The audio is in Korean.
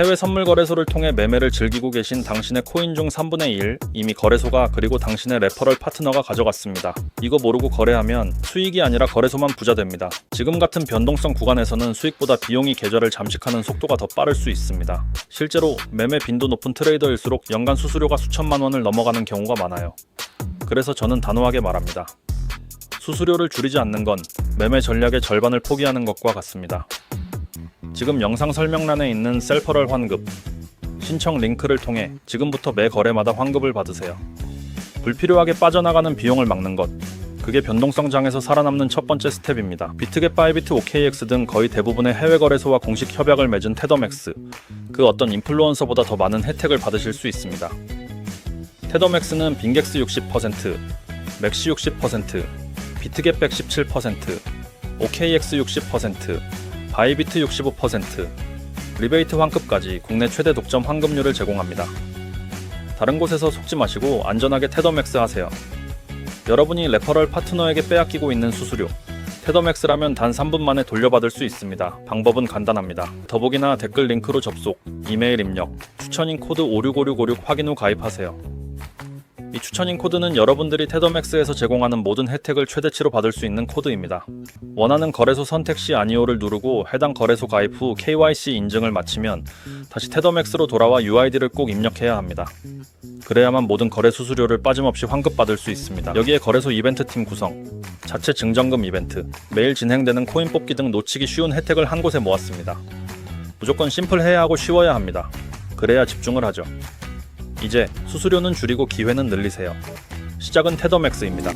해외 선물 거래소를 통해 매매를 즐기고 계신 당신의 코인 중 3분의 1 이미 거래소가 그리고 당신의 레퍼럴 파트너가 가져갔습니다. 이거 모르고 거래하면 수익이 아니라 거래소만 부자 됩니다. 지금 같은 변동성 구간에서는 수익보다 비용이 계좌를 잠식하는 속도가 더 빠를 수 있습니다. 실제로 매매 빈도 높은 트레이더일수록 연간 수수료가 수천만 원을 넘어가는 경우가 많아요. 그래서 저는 단호하게 말합니다. 수수료를 줄이지 않는 건 매매 전략의 절반을 포기하는 것과 같습니다. 지금 영상 설명란에 있는 셀퍼럴 환급 신청 링크를 통해 지금부터 매 거래마다 환급을 받으세요. 불필요하게 빠져나가는 비용을 막는 것. 그게 변동성 장에서 살아남는 첫 번째 스텝입니다. 비트겟, 바이비트, OKX 등 거의 대부분의 해외 거래소와 공식 협약을 맺은 테더맥스. 그 어떤 인플루언서보다 더 많은 혜택을 받으실 수 있습니다. 테더맥스는 빈객스 60%, 맥시 60%, 비트겟 117%, OKX 60%, 바이비트 65%, 리베이트 환급까지 국내 최대 독점 환급률을 제공합니다. 다른 곳에서 속지 마시고 안전하게 테더맥스 하세요. 여러분이 레퍼럴 파트너에게 빼앗기고 있는 수수료. 테더맥스라면 단 3분 만에 돌려받을 수 있습니다. 방법은 간단합니다. 더보기나 댓글 링크로 접속, 이메일 입력, 추천인 코드 565656 확인 후 가입하세요. 이 추천인 코드는 여러분들이 테더맥스에서 제공하는 모든 혜택을 최대치로 받을 수 있는 코드입니다. 원하는 거래소 선택 시 아니오를 누르고 해당 거래소 가입 후 KYC 인증을 마치면 다시 테더맥스로 돌아와 UID를 꼭 입력해야 합니다. 그래야만 모든 거래 수수료를 빠짐없이 환급받을 수 있습니다. 여기에 거래소 이벤트 팀 구성, 자체 증정금 이벤트, 매일 진행되는 코인 뽑기 등 놓치기 쉬운 혜택을 한 곳에 모았습니다. 무조건 심플해야 하고 쉬워야 합니다. 그래야 집중을 하죠. 이제 수수료는 줄이고 기회는 늘리세요. 시작은 테더맥스입니다.